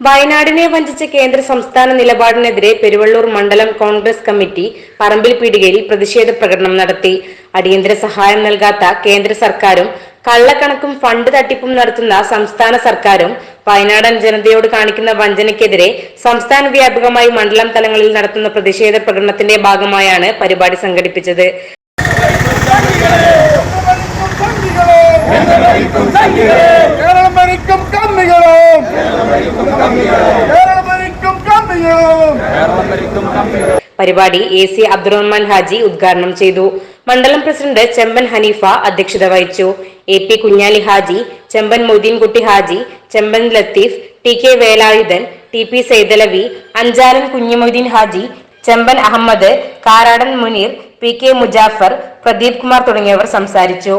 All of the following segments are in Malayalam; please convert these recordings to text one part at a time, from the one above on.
വയനാടിനെ വഞ്ചിച്ച കേന്ദ്ര സംസ്ഥാന നിലപാടിനെതിരെ പെരുവള്ളൂർ മണ്ഡലം കോൺഗ്രസ് കമ്മിറ്റി പറമ്പിൽ പീടികയിൽ പ്രതിഷേധ പ്രകടനം നടത്തി. അടിയന്തര സഹായം നൽകാത്ത കേന്ദ്ര സർക്കാരും കള്ളക്കണക്കും ഫണ്ട് തട്ടിപ്പും നടത്തുന്ന സംസ്ഥാന സർക്കാരും വയനാടൻ ജനതയോട് കാണിക്കുന്ന വഞ്ചനയ്ക്കെതിരെ സംസ്ഥാന വ്യാപകമായി മണ്ഡലം തലങ്ങളിൽ നടത്തുന്ന പ്രതിഷേധ പ്രകടനത്തിന്റെ ഭാഗമായാണ് പരിപാടി സംഘടിപ്പിച്ചത്. കേരളം ഭരിക്കും പരിപാടി എ സി അബ്ദുറഹ്മാൻ ഹാജി ഉദ്ഘാടനം ചെയ്തു. മണ്ഡലം പ്രസിഡന്റ് ചെമ്പൻ ഹനീഫ അധ്യക്ഷത വഹിച്ചു. A P Kunhali Haji Chemban Moideenkutty Haji Chemban Latheef T K Velayudhan T P Saithalavi Anchalan Kunhumoideen Haji Chemban Ahammed Karadan Muneer P K Mujafar Pradeep Kumar തുടങ്ങിയവർ സംസാരിച്ചു.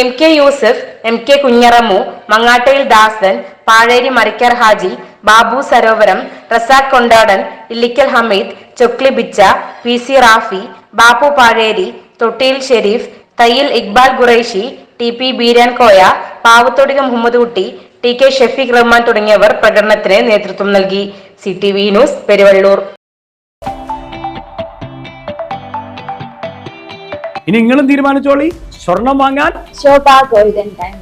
M K Yusuf M K Kunharamu Mangattayil Dasan Pazheri Marakkar Haji Babu Sarovaram Razak Kondadan Illikkal Hameed Chokli Bichha P C Rafi Bappu Pazheri Thottiyil Shareef Thayyil Iqbal Quraishi T P Beeran Koya Pavathodika Muhammed Kutty T K Shefeeq Rahman തുടങ്ങിയവർ പ്രകടനത്തിന് നേതൃത്വം നൽകി. C T V News Peruvallur. ഇനി നിങ്ങളും തീരുമാനിച്ചോളി. സ്വർണം വാങ്ങാൻ golden Golden